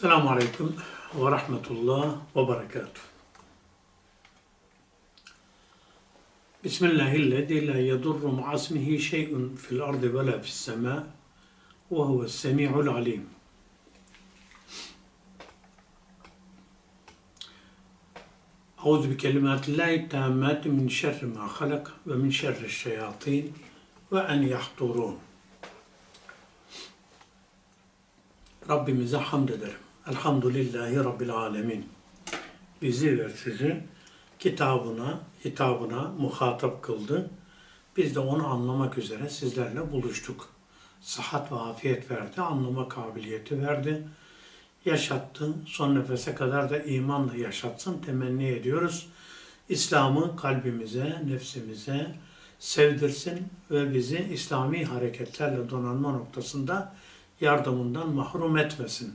السلام عليكم ورحمة الله وبركاته. بسم الله الذي لا يضر مع اسمه شيء في الأرض ولا في السماء وهو السميع العليم. أعوذ بكلمات الله التامات من شر ما خلق ومن شر الشياطين وأن يحضرون. ربي مزاح حمد درم Elhamdülillahi Rabbil alemin. Bizi ve sizi kitabına, hitabına muhatap kıldı. Biz de onu anlamak üzere sizlerle buluştuk. Sıhhat ve afiyet verdi, anlama kabiliyeti verdi. Yaşattı, son nefese kadar da imanla yaşatsın temenni ediyoruz. İslam'ı kalbimize, nefsimize sevdirsin ve bizi İslami hareketlerle donanma noktasında yardımından mahrum etmesin.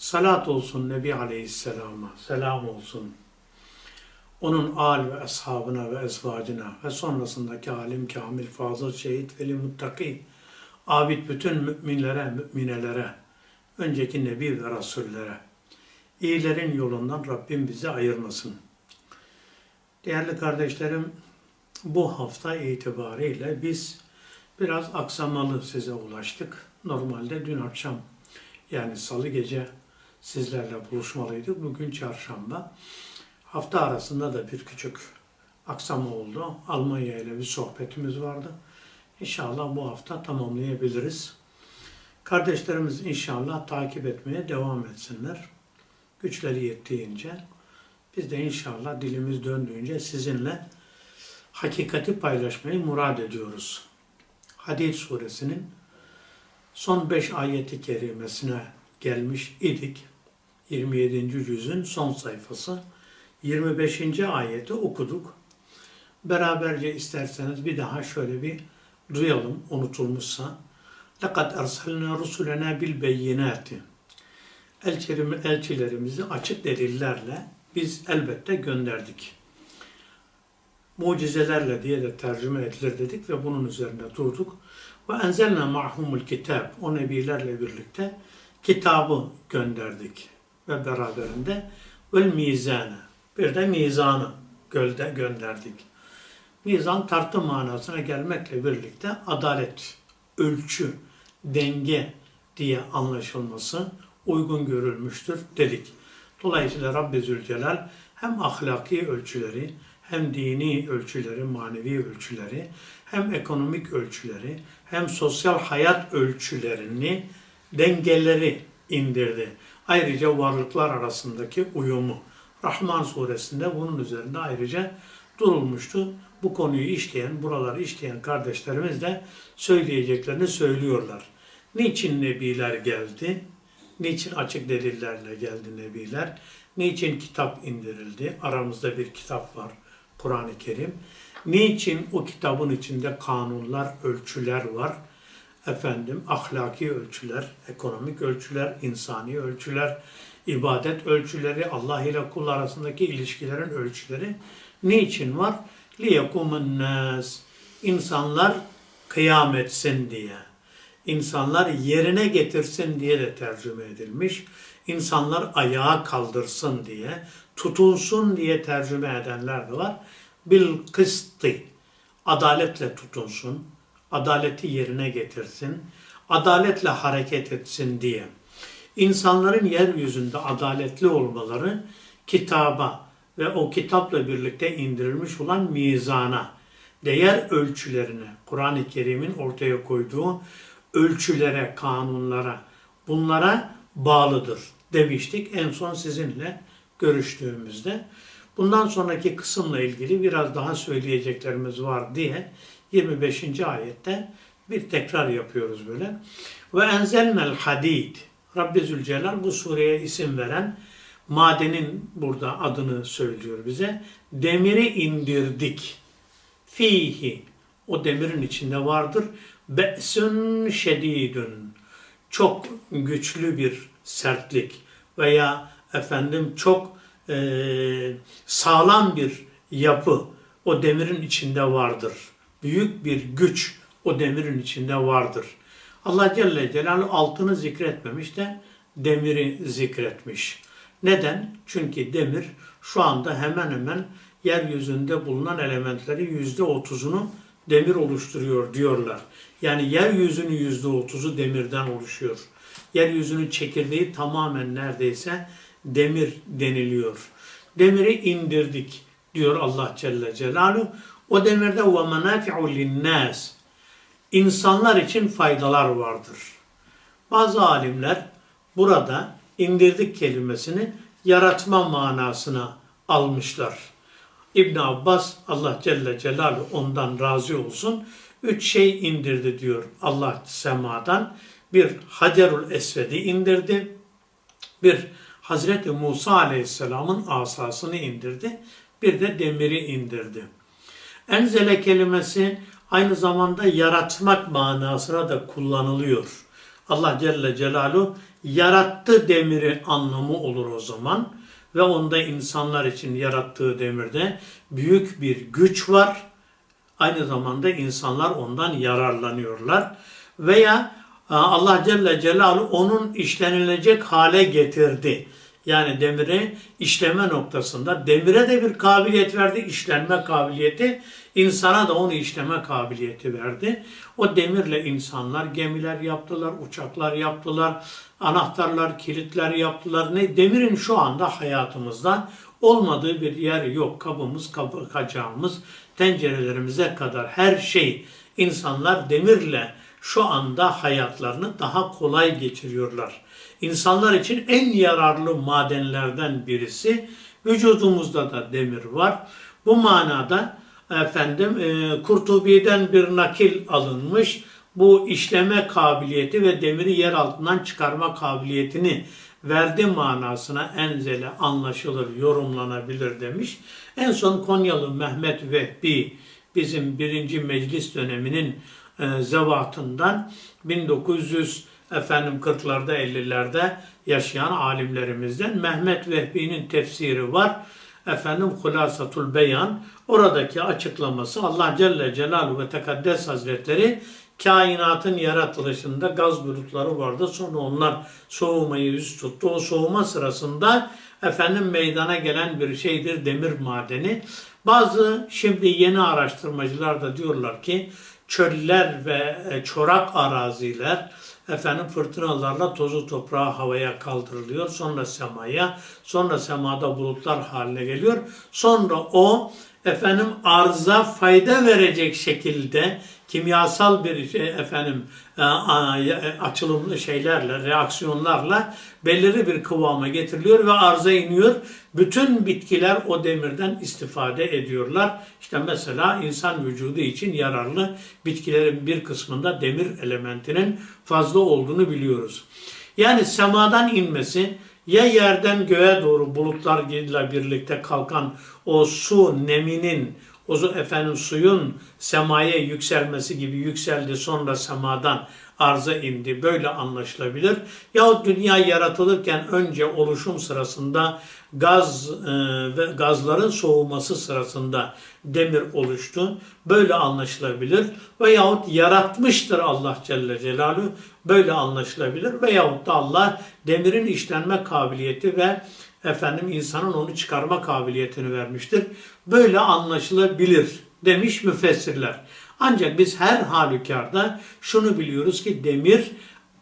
Salat olsun Nebi Aleyhisselam'a, selam olsun. Onun âl ve ashabına ve ezvacına ve sonrasındaki alim, kamil, fazıl, şehit, veli, muttaki, abid bütün müminlere, müminelere, önceki Nebi ve Rasullere, iyilerin yolundan Rabbim bizi ayırmasın. Değerli kardeşlerim, bu hafta itibariyle biz biraz aksamalı size ulaştık. Normalde dün akşam yani salı gece sizlerle buluşmalıydık. Bugün çarşamba. Hafta arasında da bir küçük aksama oldu. Almanya ile bir sohbetimiz vardı. İnşallah bu hafta tamamlayabiliriz. Kardeşlerimiz inşallah takip etmeye devam etsinler. Güçleri yettiğince. Biz de inşallah dilimiz döndüğünce sizinle hakikati paylaşmayı murad ediyoruz. Hadid suresinin son 5 ayeti kerimesine gelmiş idik. 27. cüzün son sayfası. 25. ayeti okuduk. Beraberce isterseniz bir daha şöyle bir duyalım unutulmuşsa. لَقَدْ اَرْسَلْنَا رُسُلَنَا بِالْبَيِّنَاتِ Elçilerimizi açık delillerle biz elbette gönderdik. Mucizelerle diye de tercüme edilir dedik ve bunun üzerinde durduk. Ve enzelna ma'humul kitab. O nebilerle birlikte kitabı gönderdik. Ve beraberinde vel mizane. Bir de mizanı gölde gönderdik. Mizan tartı manasına gelmekle birlikte adalet, ölçü, denge diye anlaşılması uygun görülmüştür dedik. Dolayısıyla Rabbi Zülcelal hem ahlaki ölçüleri hem dini ölçüleri, manevi ölçüleri, hem ekonomik ölçüleri, hem sosyal hayat ölçülerini, dengeleri indirdi. Ayrıca varlıklar arasındaki uyumu. Rahman suresinde bunun üzerinde ayrıca durulmuştu. Bu konuyu işleyen, buraları işleyen kardeşlerimiz de söyleyeceklerini söylüyorlar. Niçin nebiler geldi? Niçin açık delillerle geldi nebiler? Niçin kitap indirildi? Aramızda bir kitap var. Kur'an-ı Kerim. Niçin o kitabın içinde kanunlar, ölçüler var? Efendim ahlaki ölçüler, ekonomik ölçüler, insani ölçüler, ibadet ölçüleri, Allah ile kul arasındaki ilişkilerin ölçüleri niçin var? لِيَقُمَ النَّاسِ İnsanlar kıyam etsin diye. İnsanlar yerine getirsin diye de tercüme edilmiş. İnsanlar ayağa kaldırsın diye, tutulsun diye tercüme edenler de var. Bil kısti. Adaletle tutunsun, adaleti yerine getirsin, adaletle hareket etsin diye. İnsanların yeryüzünde adaletli olmaları kitaba ve o kitapla birlikte indirilmiş olan mizana, değer ölçülerine, Kur'an-ı Kerim'in ortaya koyduğu ölçülere, kanunlara, bunlara bağlıdır demiştik en son sizinle görüştüğümüzde. Bundan sonraki kısımla ilgili biraz daha söyleyeceklerimiz var diye 25. ayette bir tekrar yapıyoruz böyle. Ve enzelnel hadid. Rabbi Zülcelal bu sureye isim veren madenin burada adını söylüyor bize. Demiri indirdik. Fihi. O demirin içinde vardır. Be'sün şedidün. Çok güçlü bir sertlik veya efendim çok e, sağlam bir yapı o demirin içinde vardır. Büyük bir güç o demirin içinde vardır. Allah Celle Celaluhu altını zikretmemiş de demiri zikretmiş. Neden? Çünkü demir şu anda hemen hemen yeryüzünde bulunan elementlerin yüzde otuzunu demir oluşturuyor diyorlar. Yani yeryüzünün yüzde otuzu demirden oluşuyor. Yeryüzünün çekirdeği tamamen neredeyse demir deniliyor. Demiri indirdik diyor Allah Celle Celaluhu. O demirde ve menafi'u linnas. İnsanlar için faydalar vardır. Bazı alimler burada indirdik kelimesini yaratma manasına almışlar. İbn Abbas Allah Celle Celaluhu ondan razı olsun. Üç şey indirdi diyor Allah semadan. Bir Hacerul Esved'i indirdi. Bir Hazreti Musa Aleyhisselam'ın asasını indirdi. Bir de demiri indirdi. Enzele kelimesi aynı zamanda yaratmak manasına da kullanılıyor. Allah Celle Celaluhu yarattı demiri anlamı olur o zaman ve onda insanlar için yarattığı demirde büyük bir güç var. Aynı zamanda insanlar ondan yararlanıyorlar. Veya e, Allah Celle Celaluhu onun işlenilecek hale getirdi. Yani demiri işleme noktasında demire de bir kabiliyet verdi, işlenme kabiliyeti. insana da onu işleme kabiliyeti verdi. O demirle insanlar gemiler yaptılar, uçaklar yaptılar, anahtarlar, kilitler yaptılar. Ne demirin şu anda hayatımızda olmadığı bir yer yok. Kabımız, kabı, kacağımız, tencerelerimize kadar her şey insanlar demirle şu anda hayatlarını daha kolay geçiriyorlar. İnsanlar için en yararlı madenlerden birisi vücudumuzda da demir var. Bu manada efendim e, Kurtubi'den bir nakil alınmış. Bu işleme kabiliyeti ve demiri yer altından çıkarma kabiliyetini verdi manasına enzele anlaşılır, yorumlanabilir demiş. En son Konyalı Mehmet Vehbi bizim birinci meclis döneminin e, zevatından 1900 efendim 40'larda 50'lerde yaşayan alimlerimizden Mehmet Vehbi'nin tefsiri var. Efendim Hulasatul Beyan oradaki açıklaması Allah Celle Celaluhu ve Tekaddes Hazretleri kainatın yaratılışında gaz bulutları vardı. Sonra onlar soğumayı yüz tuttu. O soğuma sırasında efendim meydana gelen bir şeydir demir madeni. Bazı şimdi yeni araştırmacılar da diyorlar ki çöller ve e, çorak araziler efendim fırtınalarla tozu toprağı havaya kaldırılıyor. Sonra semaya, sonra semada bulutlar haline geliyor. Sonra o efendim arza fayda verecek şekilde kimyasal bir şey, efendim e, açılımlı şeylerle, reaksiyonlarla belirli bir kıvama getiriliyor ve arıza iniyor. Bütün bitkiler o demirden istifade ediyorlar. İşte mesela insan vücudu için yararlı bitkilerin bir kısmında demir elementinin fazla olduğunu biliyoruz. Yani semadan inmesi ya yerden göğe doğru bulutlarla birlikte kalkan o su neminin o efendim suyun semaya yükselmesi gibi yükseldi sonra semadan arza indi. Böyle anlaşılabilir. Yahut dünya yaratılırken önce oluşum sırasında gaz e, ve gazların soğuması sırasında demir oluştu. Böyle anlaşılabilir. Veyahut yaratmıştır Allah Celle Celaluhu. Böyle anlaşılabilir. Veyahut da Allah demirin işlenme kabiliyeti ve efendim insanın onu çıkarma kabiliyetini vermiştir. Böyle anlaşılabilir demiş müfessirler. Ancak biz her halükarda şunu biliyoruz ki demir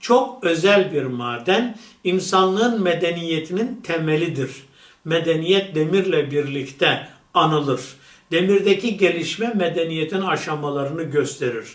çok özel bir maden, insanlığın medeniyetinin temelidir. Medeniyet demirle birlikte anılır. Demirdeki gelişme medeniyetin aşamalarını gösterir.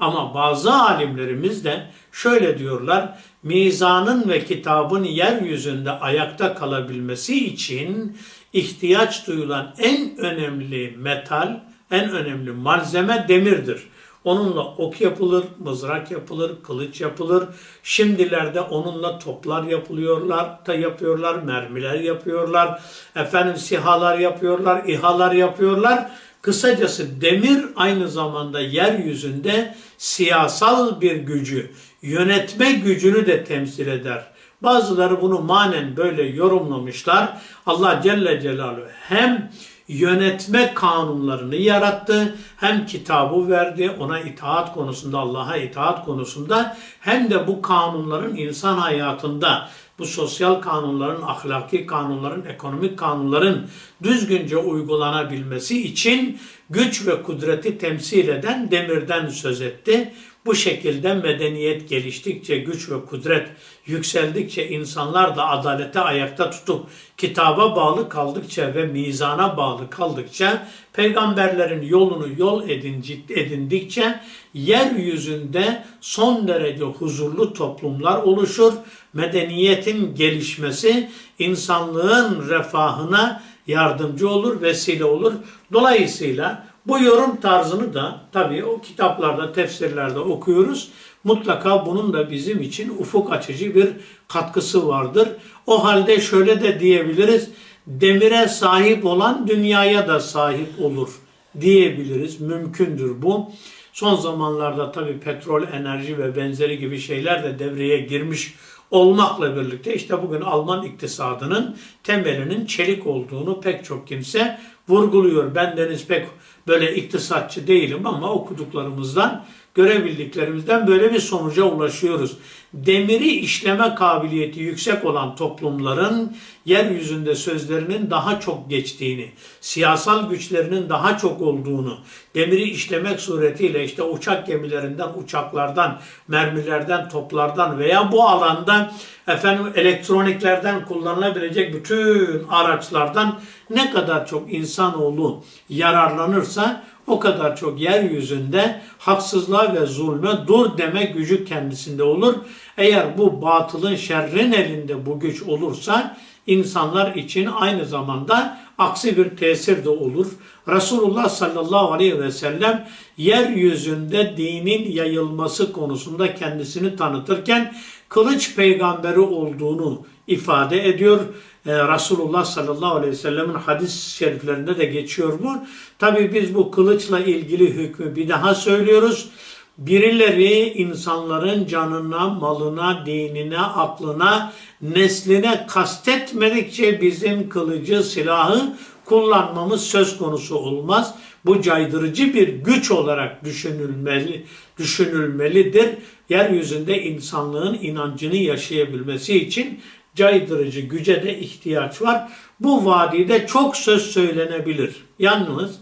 Ama bazı alimlerimiz de şöyle diyorlar, mizanın ve kitabın yeryüzünde ayakta kalabilmesi için ihtiyaç duyulan en önemli metal, en önemli malzeme demirdir. Onunla ok yapılır, mızrak yapılır, kılıç yapılır. Şimdilerde onunla toplar yapılıyorlar, da yapıyorlar, mermiler yapıyorlar, efendim sihalar yapıyorlar, ihalar yapıyorlar. Kısacası demir aynı zamanda yeryüzünde siyasal bir gücü, yönetme gücünü de temsil eder. Bazıları bunu manen böyle yorumlamışlar. Allah Celle Celaluhu hem yönetme kanunlarını yarattı. Hem kitabı verdi ona itaat konusunda, Allah'a itaat konusunda hem de bu kanunların insan hayatında bu sosyal kanunların, ahlaki kanunların, ekonomik kanunların düzgünce uygulanabilmesi için güç ve kudreti temsil eden demirden söz etti. Bu şekilde medeniyet geliştikçe, güç ve kudret yükseldikçe insanlar da adalete ayakta tutup kitaba bağlı kaldıkça ve mizana bağlı kaldıkça peygamberlerin yolunu yol edindikçe yeryüzünde son derece huzurlu toplumlar oluşur. Medeniyetin gelişmesi insanlığın refahına yardımcı olur, vesile olur. Dolayısıyla bu yorum tarzını da tabii o kitaplarda, tefsirlerde okuyoruz. Mutlaka bunun da bizim için ufuk açıcı bir katkısı vardır. O halde şöyle de diyebiliriz. Demire sahip olan dünyaya da sahip olur diyebiliriz. Mümkündür bu. Son zamanlarda tabii petrol, enerji ve benzeri gibi şeyler de devreye girmiş olmakla birlikte işte bugün Alman iktisadının temelinin çelik olduğunu pek çok kimse vurguluyor. Ben deniz pek böyle iktisatçı değilim ama okuduklarımızdan, görebildiklerimizden böyle bir sonuca ulaşıyoruz. Demiri işleme kabiliyeti yüksek olan toplumların yeryüzünde sözlerinin daha çok geçtiğini, siyasal güçlerinin daha çok olduğunu, demiri işlemek suretiyle işte uçak gemilerinden, uçaklardan, mermilerden, toplardan veya bu alanda efendim elektroniklerden kullanılabilecek bütün araçlardan ne kadar çok insanoğlu yararlanırsa o kadar çok yeryüzünde haksızlığa ve zulme dur deme gücü kendisinde olur. Eğer bu batılın şerrin elinde bu güç olursa insanlar için aynı zamanda aksi bir tesir de olur. Resulullah sallallahu aleyhi ve sellem yeryüzünde dinin yayılması konusunda kendisini tanıtırken kılıç peygamberi olduğunu ifade ediyor. Ee, Resulullah sallallahu aleyhi ve sellemin hadis şeriflerinde de geçiyor bu. Tabi biz bu kılıçla ilgili hükmü bir daha söylüyoruz. Birileri insanların canına, malına, dinine, aklına, nesline kastetmedikçe bizim kılıcı, silahı kullanmamız söz konusu olmaz. Bu caydırıcı bir güç olarak düşünülmeli, düşünülmelidir. Yeryüzünde insanlığın inancını yaşayabilmesi için caydırıcı güce de ihtiyaç var. Bu vadide çok söz söylenebilir. Yalnız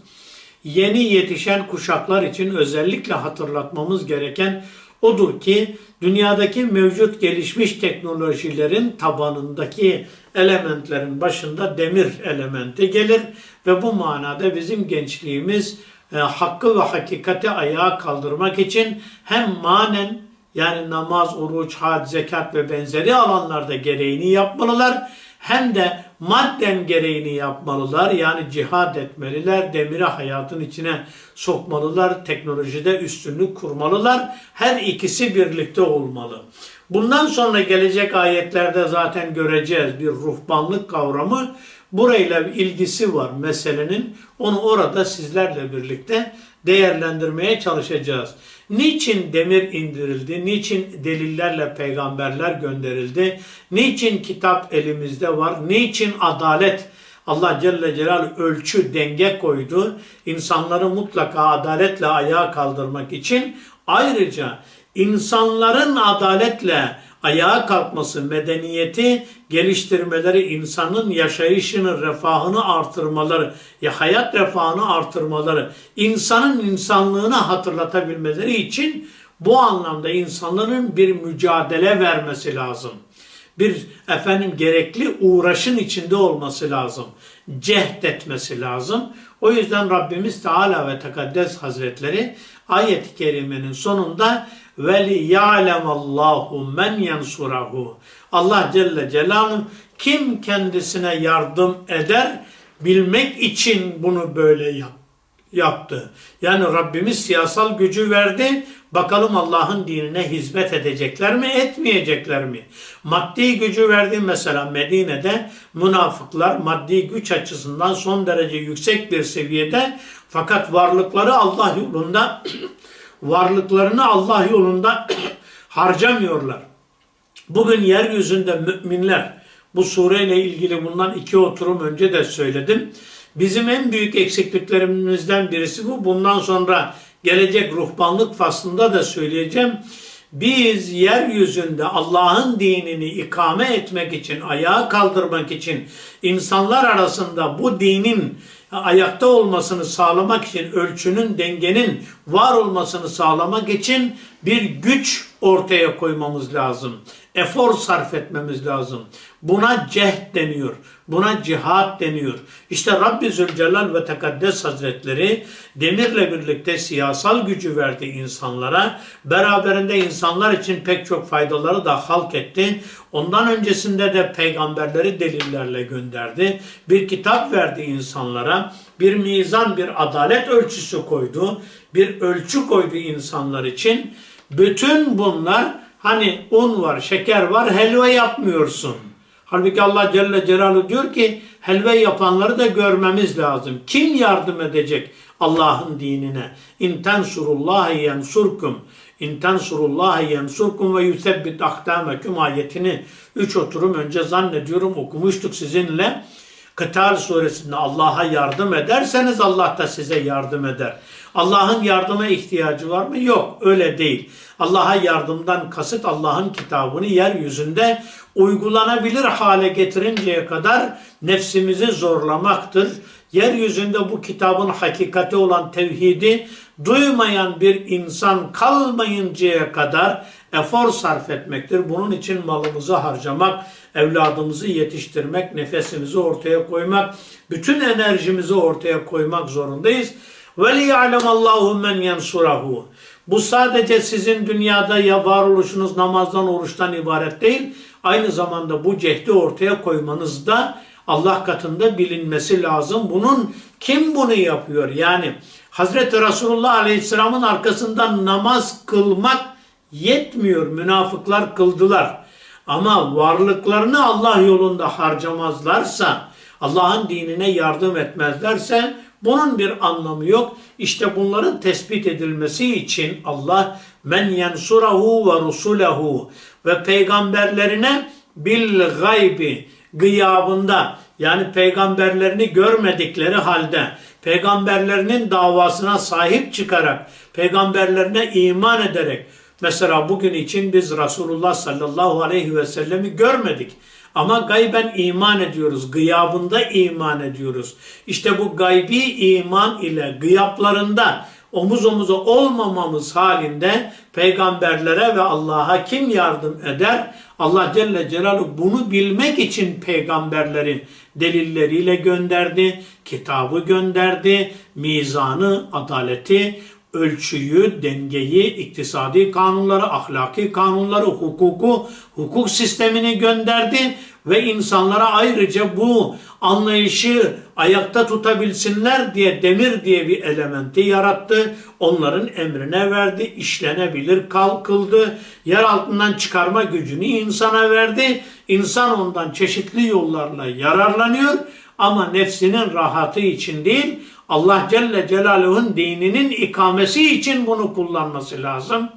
yeni yetişen kuşaklar için özellikle hatırlatmamız gereken odur ki dünyadaki mevcut gelişmiş teknolojilerin tabanındaki elementlerin başında demir elementi gelir ve bu manada bizim gençliğimiz e, hakkı ve hakikati ayağa kaldırmak için hem manen yani namaz, oruç, hac, zekat ve benzeri alanlarda gereğini yapmalılar. Hem de madden gereğini yapmalılar. Yani cihad etmeliler, demiri hayatın içine sokmalılar, teknolojide üstünlük kurmalılar. Her ikisi birlikte olmalı. Bundan sonra gelecek ayetlerde zaten göreceğiz bir ruhbanlık kavramı. Burayla ilgisi var meselenin. Onu orada sizlerle birlikte değerlendirmeye çalışacağız. Niçin demir indirildi? Niçin delillerle peygamberler gönderildi? Niçin kitap elimizde var? Niçin adalet Allah Celle Celal ölçü, denge koydu. İnsanları mutlaka adaletle ayağa kaldırmak için ayrıca insanların adaletle ayağa kalkması, medeniyeti geliştirmeleri, insanın yaşayışını, refahını artırmaları, ya hayat refahını artırmaları, insanın insanlığını hatırlatabilmeleri için bu anlamda insanların bir mücadele vermesi lazım. Bir efendim gerekli uğraşın içinde olması lazım. Cehd etmesi lazım. O yüzden Rabbimiz Teala ve Tekaddes Hazretleri ayet-i kerimenin sonunda ve li ya'lemallahu men yansurahu. Allah Celle Celaluhu kim kendisine yardım eder bilmek için bunu böyle yap, yaptı. Yani Rabbimiz siyasal gücü verdi. Bakalım Allah'ın dinine hizmet edecekler mi, etmeyecekler mi? Maddi gücü verdi mesela Medine'de münafıklar maddi güç açısından son derece yüksek bir seviyede fakat varlıkları Allah yolunda varlıklarını Allah yolunda harcamıyorlar. Bugün yeryüzünde müminler, bu sureyle ilgili bundan iki oturum önce de söyledim. Bizim en büyük eksikliklerimizden birisi bu. Bundan sonra gelecek ruhbanlık faslında da söyleyeceğim. Biz yeryüzünde Allah'ın dinini ikame etmek için, ayağa kaldırmak için, insanlar arasında bu dinin ayakta olmasını sağlamak için, ölçünün, dengenin var olmasını sağlamak için bir güç ortaya koymamız lazım. Efor sarf etmemiz lazım. Buna cehd deniyor. Buna cihat deniyor. İşte Rabbi Zülcelal ve Tekaddes Hazretleri demirle birlikte siyasal gücü verdi insanlara. Beraberinde insanlar için pek çok faydaları da halk etti. Ondan öncesinde de peygamberleri delillerle gönderdi. Bir kitap verdi insanlara. Bir mizan, bir adalet ölçüsü koydu. Bir ölçü koydu insanlar için. Bütün bunlar hani un var, şeker var, helva yapmıyorsun. Halbuki Allah Celle Celaluhu diyor ki helva yapanları da görmemiz lazım. Kim yardım edecek Allah'ın dinine? İn tensurullahi yensurkum. İn tensurullahi yensurkum ve yusebbit akdamekum ayetini üç oturum önce zannediyorum okumuştuk sizinle. Kıtal suresinde Allah'a yardım ederseniz Allah da size yardım eder. Allah'ın yardıma ihtiyacı var mı? Yok öyle değil. Allah'a yardımdan kasıt Allah'ın kitabını yeryüzünde uygulanabilir hale getirinceye kadar nefsimizi zorlamaktır. Yeryüzünde bu kitabın hakikati olan tevhidi duymayan bir insan kalmayıncaya kadar efor sarf etmektir. Bunun için malımızı harcamak, evladımızı yetiştirmek, nefesimizi ortaya koymak, bütün enerjimizi ortaya koymak zorundayız. Ve li ya'lemallahu men. Bu sadece sizin dünyada ya varoluşunuz namazdan, oruçtan ibaret değil. Aynı zamanda bu cehdi ortaya koymanız da Allah katında bilinmesi lazım. Bunun kim bunu yapıyor? Yani Hazreti Resulullah Aleyhisselam'ın arkasından namaz kılmak yetmiyor. Münafıklar kıldılar. Ama varlıklarını Allah yolunda harcamazlarsa, Allah'ın dinine yardım etmezlerse bunun bir anlamı yok. İşte bunların tespit edilmesi için Allah men yensurahu ve rusulehu ve peygamberlerine bil gaybi gıyabında yani peygamberlerini görmedikleri halde peygamberlerinin davasına sahip çıkarak peygamberlerine iman ederek mesela bugün için biz Resulullah sallallahu aleyhi ve sellemi görmedik. Ama gayben iman ediyoruz. Gıyabında iman ediyoruz. İşte bu gaybi iman ile gıyaplarında omuz omuza olmamamız halinde peygamberlere ve Allah'a kim yardım eder? Allah Celle Celaluhu bunu bilmek için peygamberleri delilleriyle gönderdi, kitabı gönderdi, mizanı, adaleti, ölçüyü, dengeyi, iktisadi kanunları, ahlaki kanunları, hukuku, hukuk sistemini gönderdi ve insanlara ayrıca bu anlayışı ayakta tutabilsinler diye demir diye bir elementi yarattı. Onların emrine verdi, işlenebilir kalkıldı. Yer altından çıkarma gücünü insana verdi. İnsan ondan çeşitli yollarla yararlanıyor ama nefsinin rahatı için değil, Allah Celle Celaluhu'nun dininin ikamesi için bunu kullanması lazım.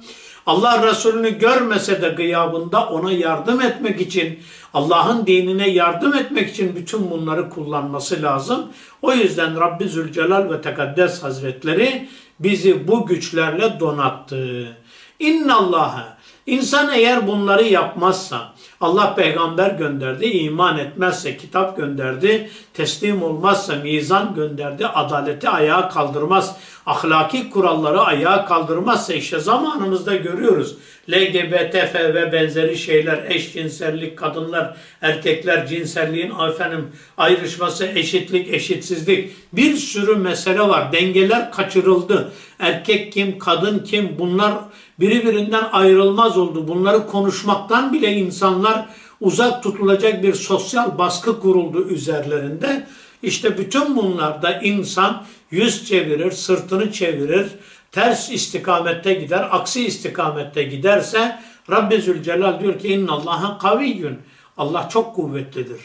Allah Resulü'nü görmese de gıyabında ona yardım etmek için, Allah'ın dinine yardım etmek için bütün bunları kullanması lazım. O yüzden Rabbi Zülcelal ve Tekaddes Hazretleri bizi bu güçlerle donattı. İnna Allah'a İnsan eğer bunları yapmazsa, Allah peygamber gönderdi, iman etmezse, kitap gönderdi, teslim olmazsa, mizan gönderdi, adaleti ayağa kaldırmaz, ahlaki kuralları ayağa kaldırmazsa işte zamanımızda görüyoruz. LGBT ve benzeri şeyler, eşcinsellik, kadınlar, erkekler, cinselliğin efendim, ayrışması, eşitlik, eşitsizlik bir sürü mesele var. Dengeler kaçırıldı. Erkek kim, kadın kim bunlar birbirinden ayrılmaz oldu. Bunları konuşmaktan bile insanlar uzak tutulacak bir sosyal baskı kuruldu üzerlerinde. İşte bütün bunlarda insan yüz çevirir, sırtını çevirir, ters istikamette gider, aksi istikamette giderse Rabbi Zülcelal diyor ki inna Allah'a kaviyyün. Allah çok kuvvetlidir.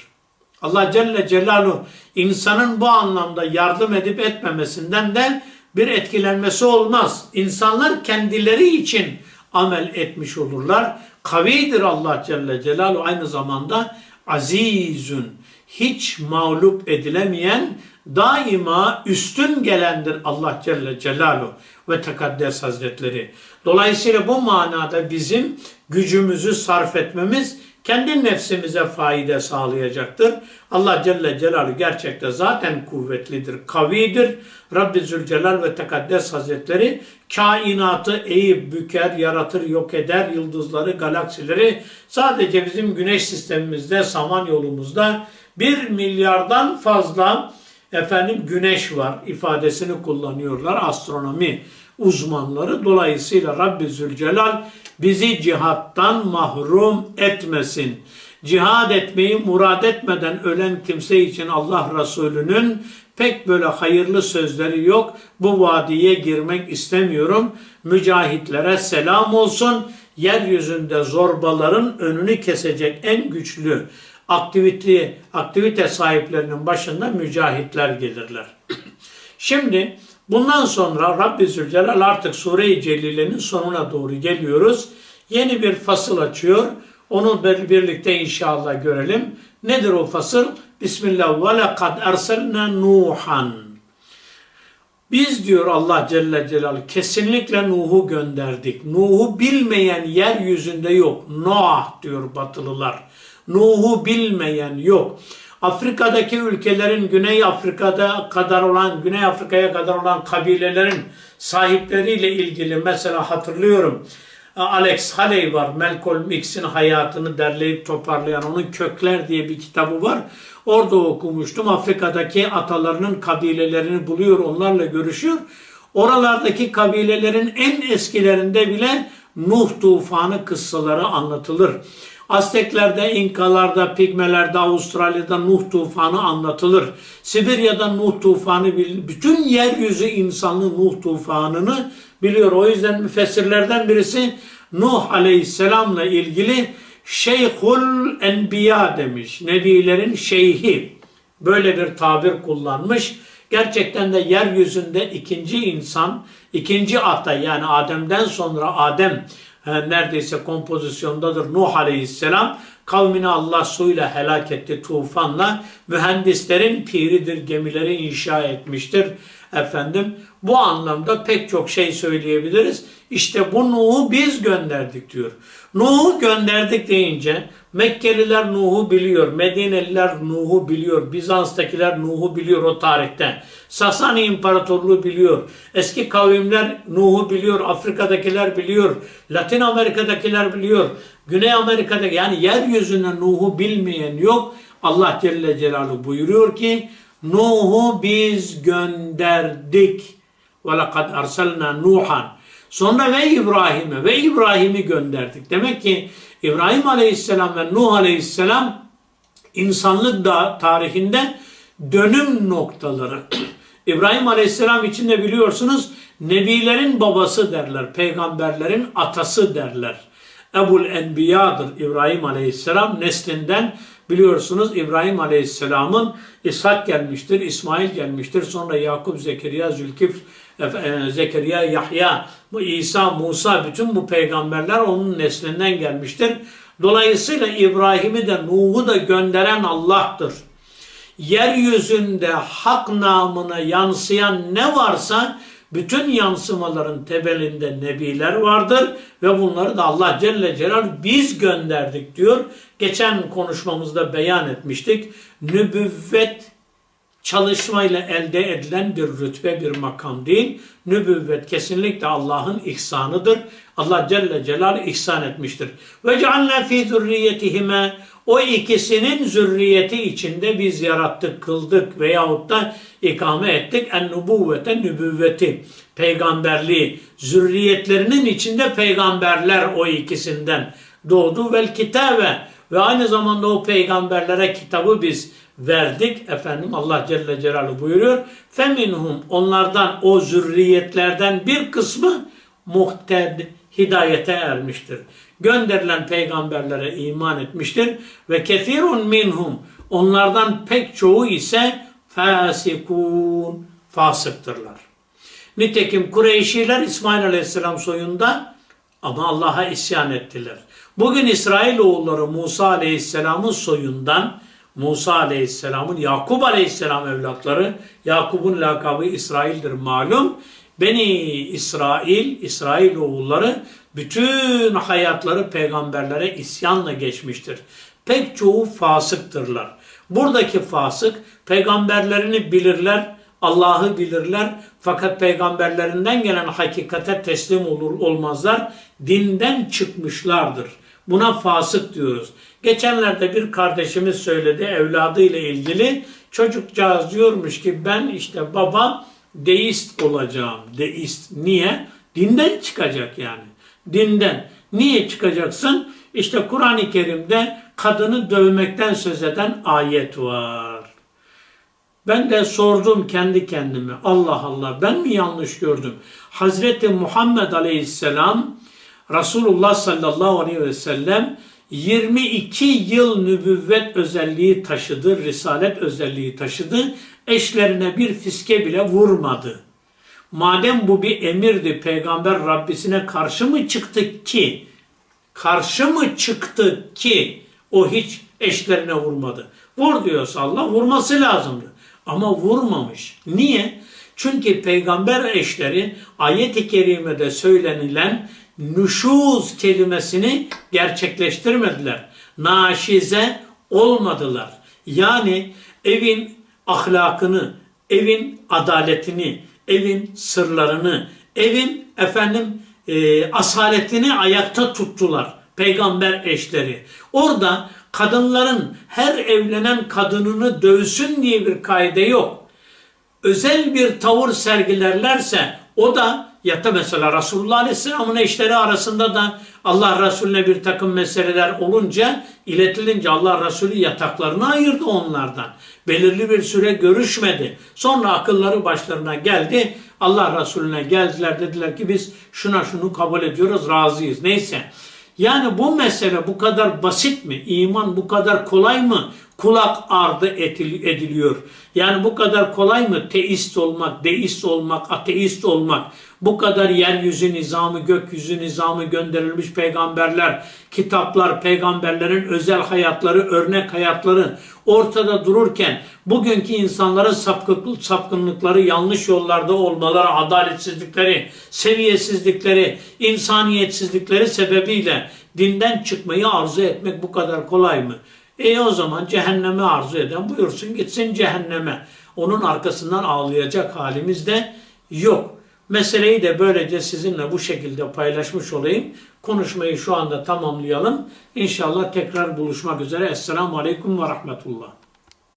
Allah Celle Celaluhu insanın bu anlamda yardım edip etmemesinden de bir etkilenmesi olmaz. İnsanlar kendileri için amel etmiş olurlar. Kavidir Allah Celle Celaluhu aynı zamanda azizün. Hiç mağlup edilemeyen daima üstün gelendir Allah Celle Celaluhu ve Tekaddes Hazretleri. Dolayısıyla bu manada bizim gücümüzü sarf etmemiz kendi nefsimize faide sağlayacaktır. Allah Celle Celaluhu gerçekte zaten kuvvetlidir, kavidir. Rabbi Zülcelal ve Tekaddes Hazretleri kainatı eğip büker, yaratır, yok eder, yıldızları, galaksileri sadece bizim güneş sistemimizde, Samanyolumuzda bir milyardan fazla efendim güneş var ifadesini kullanıyorlar astronomi uzmanları. Dolayısıyla Rabbi Zülcelal bizi cihattan mahrum etmesin. Cihad etmeyi murad etmeden ölen kimse için Allah Resulü'nün pek böyle hayırlı sözleri yok. Bu vadiye girmek istemiyorum. Mücahitlere selam olsun. Yeryüzünde zorbaların önünü kesecek en güçlü aktivite, aktivite sahiplerinin başında mücahitler gelirler. Şimdi bundan sonra Rabbi Zülcelal artık Sure-i Celile'nin sonuna doğru geliyoruz. Yeni bir fasıl açıyor. Onu birlikte inşallah görelim. Nedir o fasıl? Bismillah ve lekad erselna Nuhan. Biz diyor Allah Celle Celaluhu kesinlikle Nuh'u gönderdik. Nuh'u bilmeyen yeryüzünde yok. Noah diyor batılılar. Nuh'u bilmeyen yok. Afrika'daki ülkelerin Güney Afrika'da kadar olan, Güney Afrika'ya kadar olan kabilelerin sahipleriyle ilgili mesela hatırlıyorum. Alex Haley var. Malcolm X'in hayatını derleyip toparlayan onun Kökler diye bir kitabı var. Orada okumuştum. Afrika'daki atalarının kabilelerini buluyor, onlarla görüşüyor. Oralardaki kabilelerin en eskilerinde bile Nuh tufanı kıssaları anlatılır. Azteklerde, İnkalarda, Pigmelerde, Avustralya'da Nuh tufanı anlatılır. Sibirya'da Nuh tufanı, bütün yeryüzü insanlı Nuh tufanını biliyor. O yüzden müfessirlerden birisi Nuh aleyhisselamla ilgili Şeyhul Enbiya demiş. Nebilerin şeyhi. Böyle bir tabir kullanmış. Gerçekten de yeryüzünde ikinci insan, ikinci ata yani Adem'den sonra Adem neredeyse kompozisyondadır Nuh Aleyhisselam. Kavmini Allah suyla helak etti tufanla. Mühendislerin piridir gemileri inşa etmiştir. Efendim bu anlamda pek çok şey söyleyebiliriz. İşte bu Nuh'u biz gönderdik diyor. Nuh'u gönderdik deyince Mekkeliler Nuh'u biliyor, Medineliler Nuh'u biliyor, Bizans'takiler Nuh'u biliyor o tarihte. Sasani İmparatorluğu biliyor. Eski kavimler Nuh'u biliyor, Afrika'dakiler biliyor, Latin Amerika'dakiler biliyor. Güney Amerika'da yani yeryüzünde Nuh'u bilmeyen yok. Allah Celle Celaluhu buyuruyor ki Nuh'u biz gönderdik. Lekad arsalna Nuhan. Sonra ve İbrahim'e ve İbrahim'i gönderdik. Demek ki İbrahim Aleyhisselam ve Nuh Aleyhisselam insanlık da tarihinde dönüm noktaları. İbrahim Aleyhisselam için de biliyorsunuz nebilerin babası derler, peygamberlerin atası derler. Ebul Enbiya'dır İbrahim Aleyhisselam neslinden biliyorsunuz İbrahim Aleyhisselam'ın İshak gelmiştir, İsmail gelmiştir, sonra Yakup, Zekeriya, Zülkifl, Zekeriya, Yahya, İsa, Musa bütün bu peygamberler onun neslinden gelmiştir. Dolayısıyla İbrahim'i de Nuh'u da gönderen Allah'tır. Yeryüzünde hak namına yansıyan ne varsa bütün yansımaların tebelinde nebiler vardır ve bunları da Allah Celle Celal biz gönderdik diyor. Geçen konuşmamızda beyan etmiştik. Nübüvvet çalışmayla elde edilen bir rütbe, bir makam değil. Nübüvvet kesinlikle Allah'ın ihsanıdır. Allah Celle Celal ihsan etmiştir. Ve cealna fi zürriyetihime o ikisinin zürriyeti içinde biz yarattık, kıldık veyahut da ikame ettik. En nubuvvete nübüvveti, peygamberliği, zürriyetlerinin içinde peygamberler o ikisinden doğdu. Vel kitabe ve aynı zamanda o peygamberlere kitabı biz verdik. Efendim Allah Celle Celaluhu buyuruyor. Feminhum onlardan o zürriyetlerden bir kısmı muhted hidayete ermiştir. Gönderilen peygamberlere iman etmiştir ve kefirun minhum onlardan pek çoğu ise fasikun fasıktırlar. Nitekim Kureyşiler İsmail Aleyhisselam soyunda ama Allah'a isyan ettiler. Bugün İsrailoğulları Musa Aleyhisselam'ın soyundan Musa Aleyhisselam'ın Yakup Aleyhisselam evlatları Yakup'un lakabı İsrail'dir malum. Beni İsrail, İsrailoğulları bütün hayatları peygamberlere isyanla geçmiştir. Pek çoğu fasıktırlar. Buradaki fasık peygamberlerini bilirler, Allah'ı bilirler fakat peygamberlerinden gelen hakikate teslim olur olmazlar. Dinden çıkmışlardır. Buna fasık diyoruz. Geçenlerde bir kardeşimiz söyledi evladıyla ilgili. Çocukcağız diyormuş ki ben işte baba deist olacağım. Deist. Niye? Dinden çıkacak yani. Dinden. Niye çıkacaksın? İşte Kur'an-ı Kerim'de kadını dövmekten söz eden ayet var. Ben de sordum kendi kendime. Allah Allah ben mi yanlış gördüm? Hazreti Muhammed Aleyhisselam Resulullah sallallahu aleyhi ve sellem 22 yıl nübüvvet özelliği taşıdı, risalet özelliği taşıdı. Eşlerine bir fiske bile vurmadı. Madem bu bir emirdi, peygamber Rabbisine karşı mı çıktı ki? Karşı mı çıktı ki o hiç eşlerine vurmadı? Vur diyorsa Allah vurması lazımdı. Ama vurmamış. Niye? Çünkü peygamber eşleri ayet-i kerimede söylenilen nüşuz kelimesini gerçekleştirmediler. Naşize olmadılar. Yani evin ahlakını, evin adaletini, evin sırlarını, evin efendim e, asaletini ayakta tuttular peygamber eşleri. Orada kadınların her evlenen kadınını dövsün diye bir kaide yok. Özel bir tavır sergilerlerse o da ya da mesela Resulullah Aleyhisselam'ın eşleri arasında da Allah Resulüne bir takım meseleler olunca iletilince Allah Resulü yataklarını ayırdı onlardan. Belirli bir süre görüşmedi. Sonra akılları başlarına geldi. Allah Resulüne geldiler dediler ki biz şuna şunu kabul ediyoruz razıyız. Neyse. Yani bu mesele bu kadar basit mi? İman bu kadar kolay mı? Kulak ardı ediliyor. Yani bu kadar kolay mı? Teist olmak, deist olmak, ateist olmak. Bu kadar yeryüzü nizamı, gökyüzü nizamı gönderilmiş peygamberler, kitaplar, peygamberlerin özel hayatları, örnek hayatları ortada dururken bugünkü insanların sapkınlık, sapkınlıkları, yanlış yollarda olmaları, adaletsizlikleri, seviyesizlikleri, insaniyetsizlikleri sebebiyle dinden çıkmayı arzu etmek bu kadar kolay mı? E o zaman cehenneme arzu eden buyursun gitsin cehenneme. Onun arkasından ağlayacak halimiz de yok. Meseleyi de böylece sizinle bu şekilde paylaşmış olayım. Konuşmayı şu anda tamamlayalım. İnşallah tekrar buluşmak üzere. Esselamu Aleyküm ve Rahmetullah.